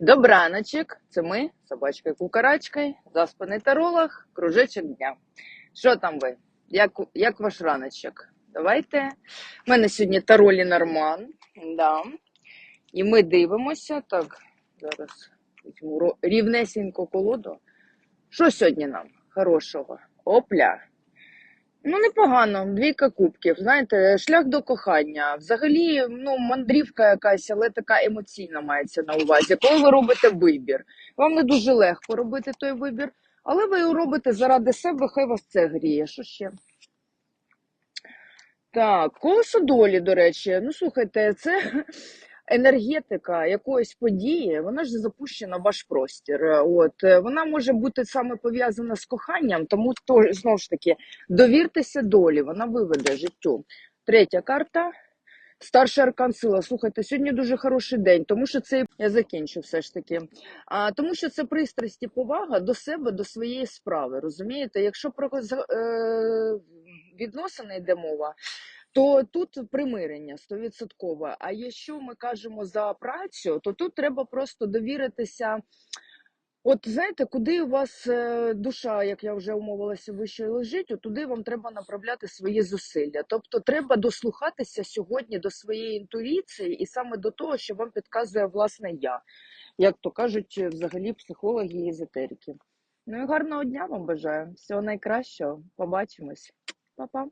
Добраночок, це ми, собачка кукарачка, заспаний таролог, кружечок дня. Що там ви? Як, як ваш раночок? Давайте. У мене сьогодні таролі Норман. Да. І ми дивимося. Так, зараз візьму рівнесенько колоду. Що сьогодні нам хорошого? Опля. Ну, непогано, двійка кубків. Знаєте, шлях до кохання. Взагалі, ну, мандрівка якась, але така емоційна мається на увазі. Коли ви робите вибір, вам не дуже легко робити той вибір, але ви його робите заради себе, хай вас це гріє. Що ще? Так, колесо долі, до речі. Ну, слухайте, це енергетика якоїсь події, вона ж запущена в ваш простір. От вона може бути саме пов'язана з коханням, тому то знову ж таки довіртеся долі, вона виведе життю. Третя карта. Старший аркан сила. Слухайте, сьогодні дуже хороший день, тому що це я закінчу все ж таки. А, тому що це пристрасть і повага до себе, до своєї справи. Розумієте? Якщо про е, відносини йде мова, то тут примирення стовідсоткове. А якщо ми кажемо за працю, то тут треба просто довіритися. От знаєте, куди у вас е, душа, як я вже умовилася, вище лежить, туди вам треба направляти свої зусилля. Тобто треба дослухатися сьогодні до своєї інтуїції і саме до того, що вам підказує власне я, як то кажуть, взагалі психологи і езотерики. Ну і гарного дня вам бажаю. Всього найкращого. Побачимось. Па-па.